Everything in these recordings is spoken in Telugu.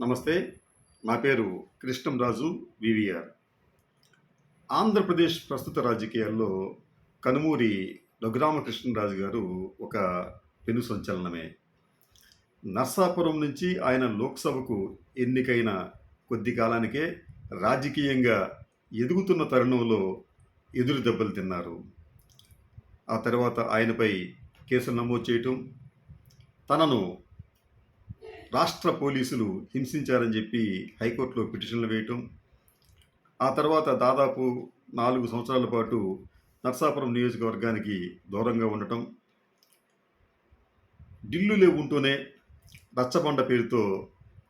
నమస్తే నా పేరు కృష్ణంరాజు వివిఆర్. ఆంధ్రప్రదేశ్ ప్రస్తుత రాజకీయాల్లో కనుమూరి రఘురామకృష్ణరాజు గారు ఒక పెను సంచలనమే. నర్సాపురం నుంచి ఆయన లోక్సభకు ఎన్నికైన కొద్ది కాలానికే రాజకీయంగా ఎదుగుతున్న తరుణంలో ఎదురు దెబ్బలు తిన్నారు. ఆ తర్వాత ఆయనపై కేసులు నమోదు చేయటం తనను రాష్ట్ర పోలీసులు హింసించారని చెప్పి హైకోర్టులో పిటిషన్లు వేయటం ఆ తర్వాత దాదాపు నాలుగు సంవత్సరాల పాటు నర్సాపురం నియోజకవర్గానికి దూరంగా ఉండటం ఢిల్లీలో ఉంటూనే రచ్చబండ పేరుతో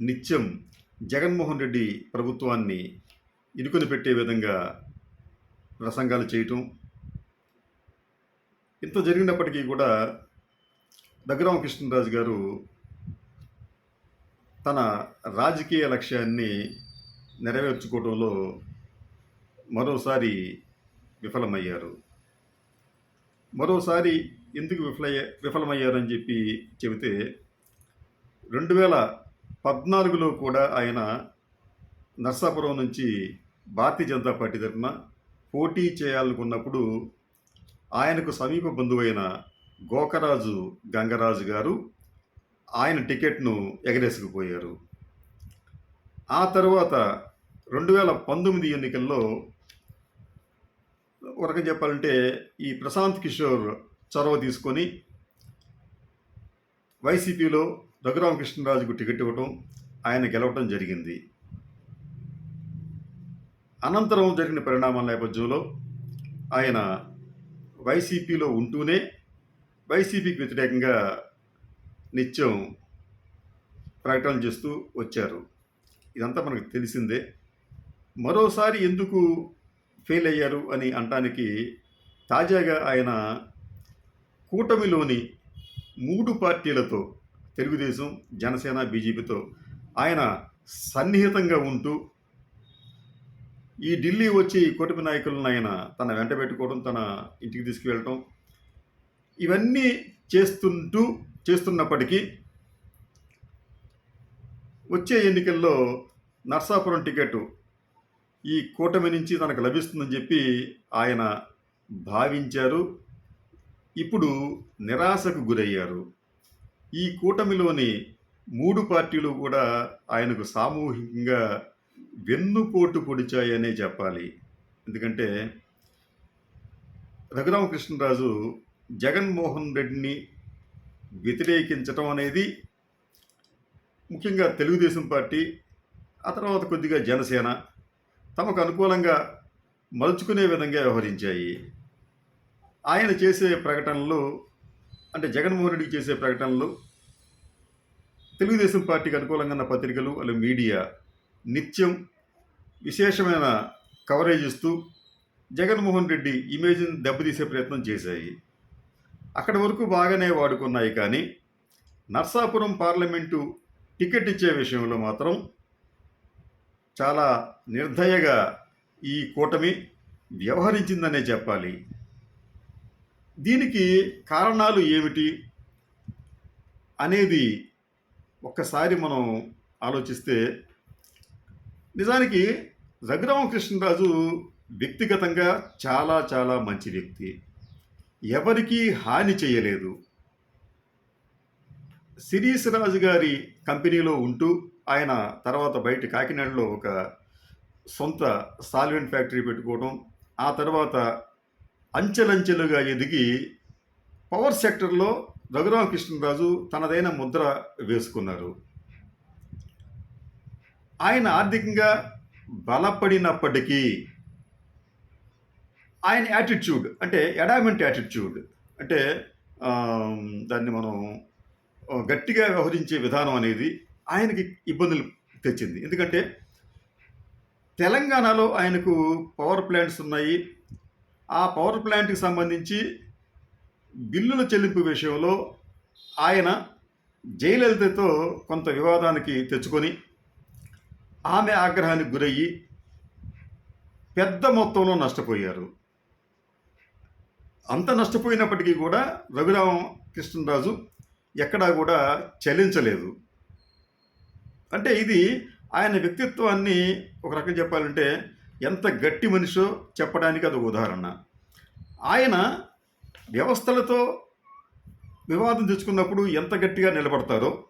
నిత్యం జగన్మోహన్ రెడ్డి ప్రభుత్వాన్ని ఇరుకుని పెట్టే విధంగా ప్రసంగాలు చేయటం. ఇంత జరిగినప్పటికీ కూడా దగ్గరామకృష్ణరాజు గారు తన రాజకీయ లక్ష్యాన్ని నెరవేర్చుకోవడంలో మరోసారి విఫలమయ్యారు. మరోసారి ఎందుకు విఫలయ్య విఫలమయ్యారని చెప్పి చెబితే రెండు వేల పద్నాలుగులో కూడా ఆయన నర్సాపురం నుంచి భారతీయ జనతా పార్టీ తరఫున పోటీ చేయాలనుకున్నప్పుడు ఆయనకు సమీప బంధువైన గోకరాజు గంగరాజు గారు ఆయన టికెట్ను ఎగరేసుకుపోయారు. ఆ తర్వాత రెండు వేల పంతొమ్మిది ఎన్నికల్లో ఒక చెప్పాలంటే ఈ ప్రశాంత్ కిషోర్ చొరవ తీసుకొని వైసీపీలో రఘురామకృష్ణరాజుకు టికెట్ ఇవ్వటం ఆయన గెలవటం జరిగింది. అనంతరం జరిగిన పరిణామాల నేపథ్యంలో ఆయన వైసీపీలో ఉంటూనే వైసీపీకి వ్యతిరేకంగా నిత్యం ప్రకటనలు చేస్తూ వచ్చారు. ఇదంతా మనకు తెలిసిందే. మరోసారి ఎందుకు ఫెయిల్ అయ్యారు అని అనటానికి తాజాగా ఆయన కూటమిలోని మూడు పార్టీలతో తెలుగుదేశం జనసేన బీజేపీతో ఆయన సన్నిహితంగా ఉంటూ ఈ ఢిల్లీ వచ్చి కూటమి నాయకులను ఆయన తన వెంట పెట్టుకోవడం తన ఇంటికి తీసుకువెళ్ళటం ఇవన్నీ చేస్తుంటూ చేస్తున్నప్పటికీ వచ్చే ఎన్నికల్లో నర్సాపురం టికెట్ ఈ కూటమి నుంచి తనకు లభిస్తుందని చెప్పి ఆయన భావించారు. ఇప్పుడు నిరాశకు గురయ్యారు. ఈ కూటమిలోని మూడు పార్టీలు కూడా ఆయనకు సామూహికంగా వెన్నుపోటు పొడిచాయనే చెప్పాలి. ఎందుకంటే రఘురామకృష్ణరాజు జగన్మోహన్ రెడ్డిని వ్యతిరేకించటం అనేది ముఖ్యంగా తెలుగుదేశం పార్టీ ఆ తర్వాత కొద్దిగా జనసేన తమకు అనుకూలంగా మలుచుకునే విధంగా వ్యవహరించాయి. ఆయన చేసే ప్రకటనలు అంటే జగన్మోహన్ రెడ్డి చేసే ప్రకటనలు తెలుగుదేశం పార్టీకి అనుకూలంగా ఉన్న పత్రికలు అలా మీడియా నిత్యం విశేషమైన కవరేజ్ ఇస్తూ జగన్మోహన్ రెడ్డి ఇమేజ్ని దెబ్బతీసే ప్రయత్నం చేశాయి. అక్కడి వరకు బాగానే వాడుకున్నాయి కానీ నర్సాపురం పార్లమెంటు టికెట్ ఇచ్చే విషయంలో మాత్రం చాలా నిర్దయగా ఈ కూటమి వ్యవహరించిందనే చెప్పాలి. దీనికి కారణాలు ఏమిటి అనేది ఒక్కసారి మనం ఆలోచిస్తే నిజానికి రఘురామకృష్ణరాజు వ్యక్తిగతంగా చాలా చాలా మంచి వ్యక్తి. ఎవరికీ హాని చేయలేదు. సిరీస్ రాజు గారి కంపెనీలో ఉంటూ ఆయన తర్వాత బయట కాకినాడలో ఒక సొంత సాల్వెంట్ ఫ్యాక్టరీ పెట్టుకోవడం ఆ తర్వాత అంచెలంచెలుగా ఎదిగి పవర్ సెక్టర్లో రఘురామకృష్ణరాజు తనదైన ముద్ర వేసుకున్నారు. ఆయన ఆర్థికంగా బలపడినప్పటికీ ఆయన యాటిట్యూడ్ అంటే ఎడామెంట్ యాటిట్యూడ్ అంటే దాన్ని మనం గట్టిగా వ్యవహరించే విధానం అనేది ఆయనకి ఇబ్బందులు తెచ్చింది. ఎందుకంటే తెలంగాణలో ఆయనకు పవర్ ప్లాంట్స్ ఉన్నాయి. ఆ పవర్ ప్లాంట్కి సంబంధించి బిల్లుల చెల్లింపు విషయంలో ఆయన జయలలితతో కొంత వివాదానికి తెచ్చుకొని ఆమె ఆగ్రహానికి గురయ్యి పెద్ద మొత్తంలో నష్టపోయారు. అంత నష్టపోయినప్పటికీ కూడా రఘురామ కృష్ణరాజు ఎక్కడా కూడా చలించలేదు. అంటే ఇది ఆయన వ్యక్తిత్వాన్ని ఒక రకం చెప్పాలంటే ఎంత గట్టి మనిషో చెప్పడానికి అది ఒక ఉదాహరణ. ఆయన వ్యవస్థలతో వివాదం తెచ్చుకున్నప్పుడు ఎంత గట్టిగా నిలబడతారో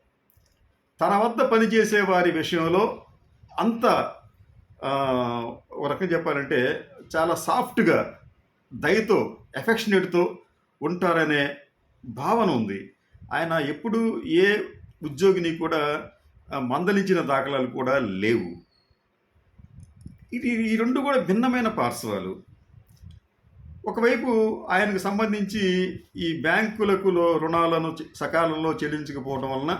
తన వద్ద పనిచేసే వారి విషయంలో అంత ఒక రకం చెప్పాలంటే చాలా సాఫ్ట్గా దయతో ఎఫెక్షనేట్తో ఉంటారనే భావన ఉంది. ఆయన ఎప్పుడు ఏ ఉద్యోగిని కూడా మందలించిన దాఖలాలు కూడా లేవు. ఇది ఈ రెండు కూడా భిన్నమైన పార్శ్వాలు. ఒకవైపు ఆయనకు సంబంధించి ఈ బ్యాంకులకులో రుణాలను సకాలంలో చెల్లించకపోవడం వలన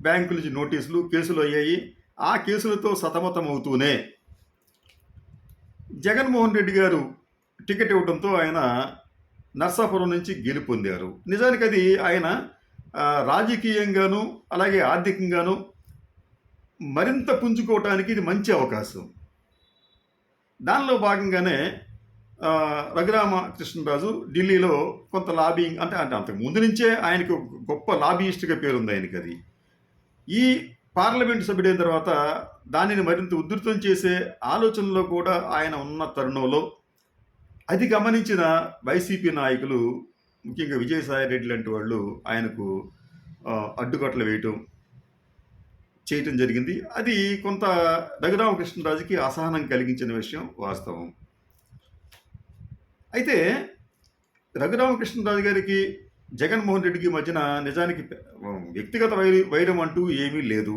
బ్యాంకుల నుంచి నోటీసులు కేసులు అయ్యాయి. ఆ కేసులతో సతమతం అవుతూనే జగన్మోహన్ రెడ్డి గారు టికెట్ ఇవ్వడంతో ఆయన నర్సాపురం నుంచి గెలుపొందారు నిజానికి అది ఆయన రాజకీయంగాను అలాగే ఆర్థికంగాను మరింత పుంజుకోవటానికి ఇది మంచి అవకాశం. దానిలో భాగంగానే రఘురామ రఘురామకృష్ణరాజు ఢిల్లీలో కొంత లాబింగ్ అంటే అంటే అంతకు ముందు నుంచే ఆయనకు గొప్ప లాబియిస్ట్గా పేరుంది ఆయనకి అది ఈ పార్లమెంట్ సభ్యుడైన తర్వాత దానిని మరింత ఉధృతం చేసే ఆలోచనలో కూడా ఆయన ఉన్న తరుణంలో అది గమనించిన వైసీపీ నాయకులు ముఖ్యంగా విజయసాయి రెడ్డి లాంటి వాళ్ళు ఆయనకు అడ్డుకట్టలు వేయటం చేయటం జరిగింది. అది కొంత రఘురామకృష్ణరాజుకి అసహనం కలిగించిన విషయం వాస్తవం. అయితే రఘురామకృష్ణరాజు గారికి జగన్మోహన్ రెడ్డికి మధ్యన నిజానికి వ్యక్తిగత వై వైరం అంటూ ఏమీ లేదు.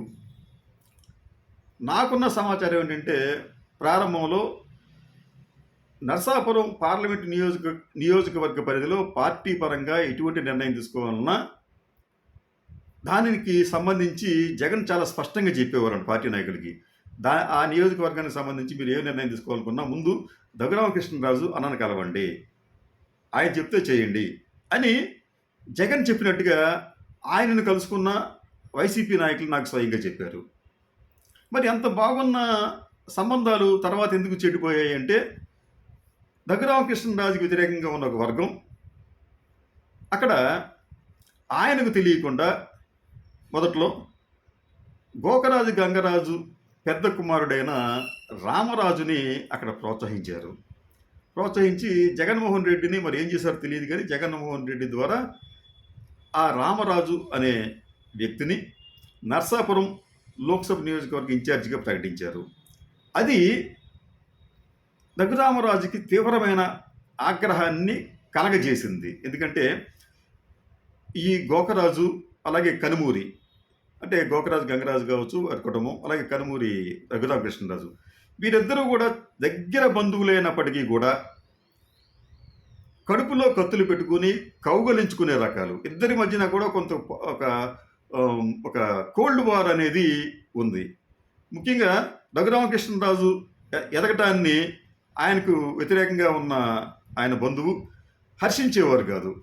నాకున్న సమాచారం ఏంటంటే ప్రారంభంలో నర్సాపురం పార్లమెంట్ నియోజక నియోజకవర్గ పరిధిలో పార్టీ పరంగా ఎటువంటి నిర్ణయం తీసుకోవాలన్నా దానికి సంబంధించి జగన్ చాలా స్పష్టంగా చెప్పేవారు పార్టీ నాయకులకి. దా ఆ నియోజకవర్గానికి సంబంధించి మీరు ఏ నిర్ణయం తీసుకోవాలనుకున్నా ముందు రఘురామకృష్ణరాజు అన్నను కలవండి. ఆయన చెప్తే చేయండి అని జగన్ చెప్పినట్టుగా ఆయనను కలుసుకున్న వైసీపీ నాయకులు నాకు స్వయంగా చెప్పారు. మరి అంత బాగున్న సంబంధాలు తర్వాత ఎందుకు చెడిపోయాయి అంటే రఘురామకృష్ణరాజుకి వ్యతిరేకంగా ఉన్న ఒక వర్గం. అక్కడ ఆయనకు తెలియకుండా మొదట్లో గోకరాజు గంగరాజు పెద్ద కుమారుడైన రామరాజుని అక్కడ ప్రోత్సహించారు. ప్రోత్సహించి జగన్మోహన్ రెడ్డిని మరి ఏం చేశారో తెలియదు కానీ జగన్మోహన్ రెడ్డి ద్వారా ఆ రామరాజు అనే వ్యక్తిని నర్సాపురం లోక్సభ నియోజకవర్గ ఇన్ఛార్జిగా ప్రకటించారు. అది రఘురామరాజుకి తీవ్రమైన ఆగ్రహాన్ని కలగజేసింది. ఎందుకంటే ఈ గోకరాజు అలాగే కనుమూరి అంటే గోకరాజు గంగరాజు కావచ్చు వారి కుటుంబం అలాగే కనుమూరి రఘురామకృష్ణరాజు వీరిద్దరూ కూడా దగ్గర బంధువులైనప్పటికీ కూడా కడుపులో కత్తులు పెట్టుకుని కౌగలించుకునే రకాలు. ఇద్దరి మధ్యన కూడా కొంత ఒక ఒక కోల్డ్ వార్ అనేది ఉంది. ముఖ్యంగా రఘురామకృష్ణరాజు ఎ- ఎదగటాన్ని ఆయనకు వ్యతిరేకంగా ఉన్న ఆయన బంధువు హర్షించేవారు కాదు.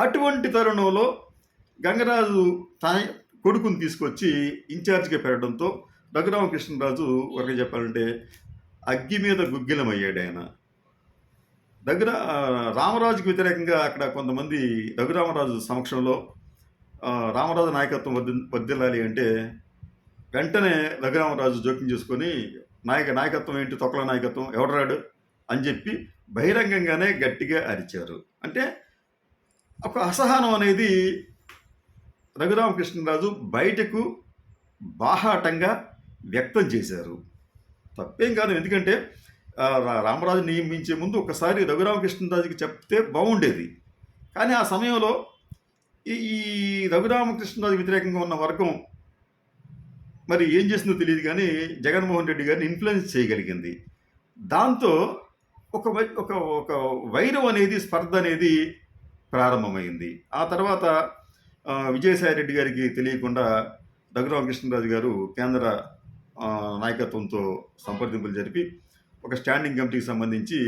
అటువంటి తరుణంలో గంగరాజు తన కొడుకుని తీసుకొచ్చి ఇన్ఛార్జ్గా పెట్టడంతో రఘురామకృష్ణరాజు ఒక చెప్పాలంటే అగ్గి మీద గుగ్గిలమయ్యాడు ఆయన. దగ్గర రామరాజుకు వ్యతిరేకంగా అక్కడ కొంతమంది రఘురామరాజు సమక్షంలో రామరాజు నాయకత్వం వర్ది వర్దిల్లాలి అంటే వెంటనే రఘురామరాజు జోక్యం చేసుకొని నాయక నాయకత్వం ఏంటి? తొక్కల నాయకత్వం. ఎవడరాడు అని చెప్పి బహిరంగంగానే గట్టిగా అరిచారు. అంటే ఒక అసహనం అనేది రఘురామకృష్ణరాజు బయటకు బాహాటంగా వ్యక్తం చేశారు. తప్పేం కాదు. ఎందుకంటే రా- రామరాజు నియమించే ముందు ఒకసారి రఘురామకృష్ణరాజుకి చెప్తే బాగుండేది. కానీ ఆ సమయంలో ఈ రఘురామకృష్ణరాజు వ్యతిరేకంగా ఉన్న వర్గం మరి ఏం చేసిందో తెలియదు కానీ జగన్మోహన్ రెడ్డి గారిని ఇన్ఫ్లుయెన్స్ చేయగలిగింది. దాంతో ఒక వై- ఒక ఒక వైరం అనేది స్పర్ధ అనేది ప్రారంభమైంది. ఆ తర్వాత విజయసాయి రెడ్డి గారికి తెలియకుండా రఘురామకృష్ణరాజు గారు కేంద్ర నాయకత్వంతో సంప్రదింపులు జరిపి ఒక స్టాండింగ్ కమిటీకి సంబంధించి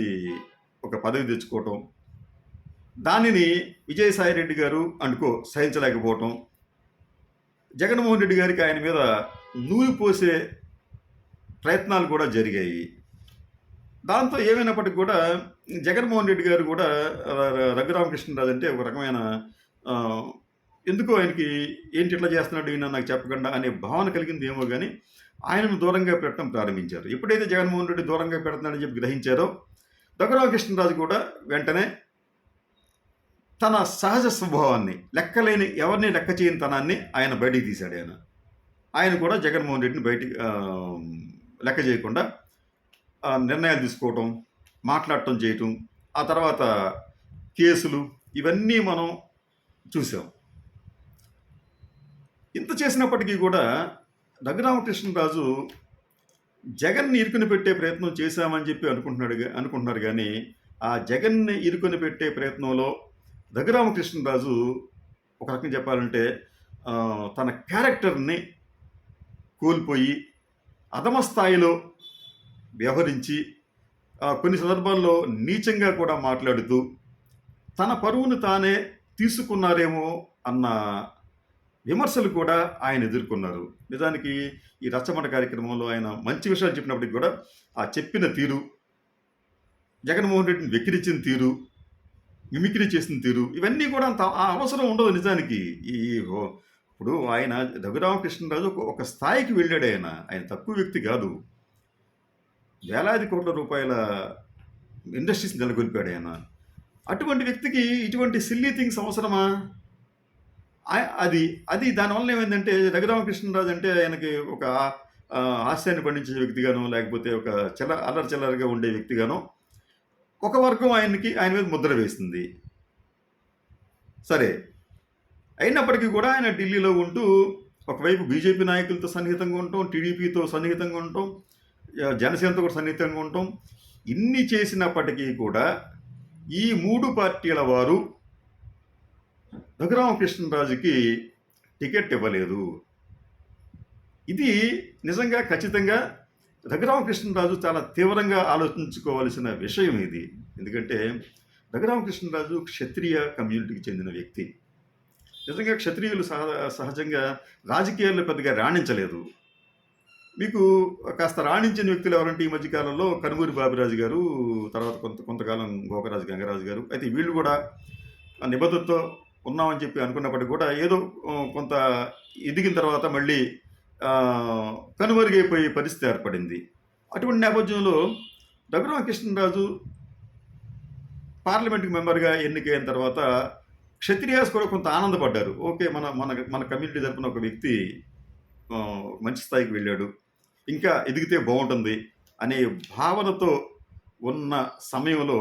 ఒక పదవి తెచ్చుకోవటం దానిని విజయసాయి రెడ్డి గారు అనుకో సహించలేకపోవటం జగన్మోహన్ రెడ్డి గారికి ఆయన మీద నూనె పోసే ప్రయత్నాలు కూడా జరిగాయి. దాంతో ఏమైనప్పటికీ కూడా జగన్మోహన్ రెడ్డి గారు కూడా రఘురామకృష్ణరాజు అంటే ఒక రకమైన ఎందుకు ఎందుకో ఆయనకి ఏంటి ఇట్లా చేస్తున్నాడు ఈయన నాకు చెప్పకుండా అనే భావన కలిగింది ఏమో కానీ ఆయనను దూరంగా పెట్టడం ప్రారంభించారు. ఎప్పుడైతే జగన్మోహన్ రెడ్డి దూరంగా పెడుతున్నాడని చెప్పి గ్రహించారో రఘురామకృష్ణరాజు కూడా వెంటనే తన సహజ స్వభావాన్ని లెక్కలేని ఎవరిని లెక్క చేయని తనాన్ని ఆయన బయటికి తీశాడు ఆయన. ఆయన కూడా జగన్మోహన్ రెడ్డిని బయటికి లెక్క చేయకుండా నిర్ణయాలు తీసుకోవటం మాట్లాడటం చేయటం ఆ తర్వాత కేసులు ఇవన్నీ మనం చూసాం. ఇంత చేసినప్పటికీ కూడా రఘురామకృష్ణరాజు జగన్ని ఇరుకుని పెట్టే ప్రయత్నం చేశామని చెప్పి అనుకుంటున్నాడు అనుకుంటున్నారు కానీ ఆ జగన్ని ఇరుకుని పెట్టే ప్రయత్నంలో రఘురామకృష్ణరాజు ఒక రకంగా చెప్పాలంటే తన క్యారెక్టర్ని కోల్పోయి అధమ స్థాయిలో వ్యవహరించి కొన్ని సందర్భాల్లో నీచంగా కూడా మాట్లాడుతూ తన పరువును తానే తీసుకున్నారేమో అన్న విమర్శలు కూడా ఆయన ఎదుర్కొన్నారు. నిజానికి ఈ రచ్చమట కార్యక్రమంలో ఆయన మంచి విషయాలు చెప్పినప్పటికీ కూడా ఆ చెప్పిన తీరు జగన్మోహన్ రెడ్డిని వెక్కిరించిన తీరు మిమిక్రీ చేసిన తీరు. ఇవన్నీ కూడా అంత ఆ అవసరం ఉండదు నిజానికి. ఈ ఇప్పుడు ఆయన రఘురామకృష్ణరాజు ఒక- స్థాయికి వెళ్ళాడు ఆయన. ఆయన తక్కువ వ్యక్తి కాదు. వేలాది కోట్ల రూపాయల ఇండస్ట్రీస్ నెలకొల్పాడు ఆయన. అటువంటి వ్యక్తికి ఇటువంటి సిల్లీ థింగ్స్ అవసరమా? అది అది దానివల్ల ఏమైందంటే రఘురామకృష్ణరాజు అంటే ఆయనకి ఒక హాస్యాన్ని పండించే వ్యక్తిగానో లేకపోతే ఒక చిల్ల అల్లరి చల్లరిగా ఉండే వ్యక్తిగానో ఒక వర్గం ఆయనకి ఆయన మీద ముద్ర వేస్తుంది సరే. అయినప్పటికీ కూడా ఆయన ఢిల్లీలో ఉంటూ ఒకవైపు బీజేపీ నాయకులతో సన్నిహితంగా ఉంటాం టీడీపీతో సన్నిహితంగా ఉంటాం జనసేనతో కూడా సన్నిహితంగా ఉంటాం. ఇన్ని చేసినప్పటికీ కూడా ఈ మూడు పార్టీల వారు రఘురామకృష్ణరాజుకి టికెట్ ఇవ్వలేదు. ఇది నిజంగా ఖచ్చితంగా రఘురామకృష్ణరాజు చాలా తీవ్రంగా ఆలోచించుకోవాల్సిన విషయం ఇది. ఎందుకంటే రఘురామకృష్ణరాజు క్షత్రియ కమ్యూనిటీకి చెందిన వ్యక్తి. నిజంగా క్షత్రియులు సహ సహజంగా రాజకీయాల్లో పెద్దగా రాణించలేదు. మీకు కాస్త రాణించిన వ్యక్తులు ఎవరంటే ఈ మధ్యకాలంలో కనుమూరి బాబిరాజు గారు తర్వాత కొంత కొంతకాలం గోకరాజు గంగరాజు గారు. అయితే వీళ్ళు కూడా ఆ నిబద్ధతతో ఉన్నామని చెప్పి అనుకున్నప్పటికీ కూడా ఏదో కొంత ఎదిగిన తర్వాత మళ్ళీ కనుమరుగైపోయే పరిస్థితి ఏర్పడింది. అటువంటి నేపథ్యంలో రఘురామకృష్ణరాజు పార్లమెంట్కి మెంబర్గా ఎన్నికైన తర్వాత క్షత్రియాస్ కూడా కొంత ఆనందపడ్డారు. ఓకే మన మన మన కమ్యూనిటీ తరపున ఒక వ్యక్తి మంచి స్థాయికి వెళ్ళాడు. ఇంకా ఎదిగితే బాగుంటుంది అనే భావనతో ఉన్న సమయంలో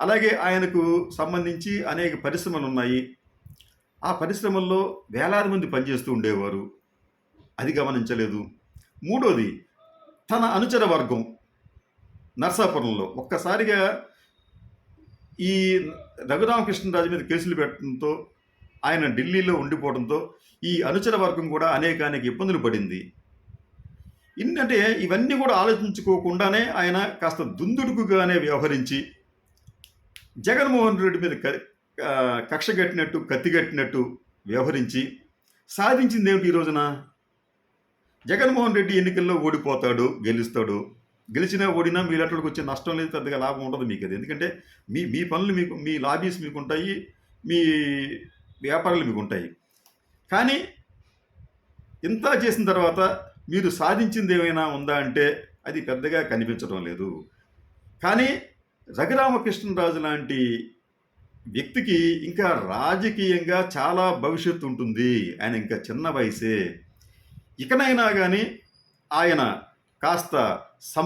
అలాగే ఆయనకు సంబంధించి అనేక పరిశ్రమలు ఉన్నాయి. ఆ పరిశ్రమల్లో వేలాది మంది పనిచేస్తూ ఉండేవారు. అది గమనించలేదు మూడోది తన అనుచర వర్గం నర్సాపురంలో. ఒక్కసారిగా ఈ రఘురామకృష్ణరాజు మీద కేసులు పెట్టడంతో ఆయన ఢిల్లీలో ఉండిపోవడంతో ఈ అనుచర వర్గం కూడా అనేకానేక ఇబ్బందులు పడింది. ఏంటంటే ఇవన్నీ కూడా ఆలోచించుకోకుండానే ఆయన కాస్త దుందుడుకుగానే వ్యవహరించి జగన్మోహన్ రెడ్డి మీద క- కక్ష కట్టినట్టు కత్తి కట్టినట్టు వ్యవహరించి సాధించింది ఏమిటి ఈ రోజున? జగన్మోహన్ రెడ్డి ఎన్నికల్లో ఓడిపోతాడు గెలుస్తాడు. గెలిచినా ఓడినా మీ ఇలాంటికి వచ్చే నష్టం లేదు పెద్దగా లాభం ఉండదు మీకు అది. ఎందుకంటే మీ మీ పనులు మీకు మీ లాబీస్ మీకు ఉంటాయి మీ వ్యాపారాలు మీకు ఉంటాయి. కానీ ఇంత చేసిన తర్వాత మీరు సాధించింది ఏమైనా ఉందా అంటే అది పెద్దగా కనిపించడం లేదు. కానీ రఘురామకృష్ణరాజు లాంటి వ్యక్తికి ఇంకా రాజకీయంగా చాలా భవిష్యత్తు ఉంటుంది. ఆయన ఇంకా చిన్న వయసే. ఇకనైనా కానీ ఆయన కాస్త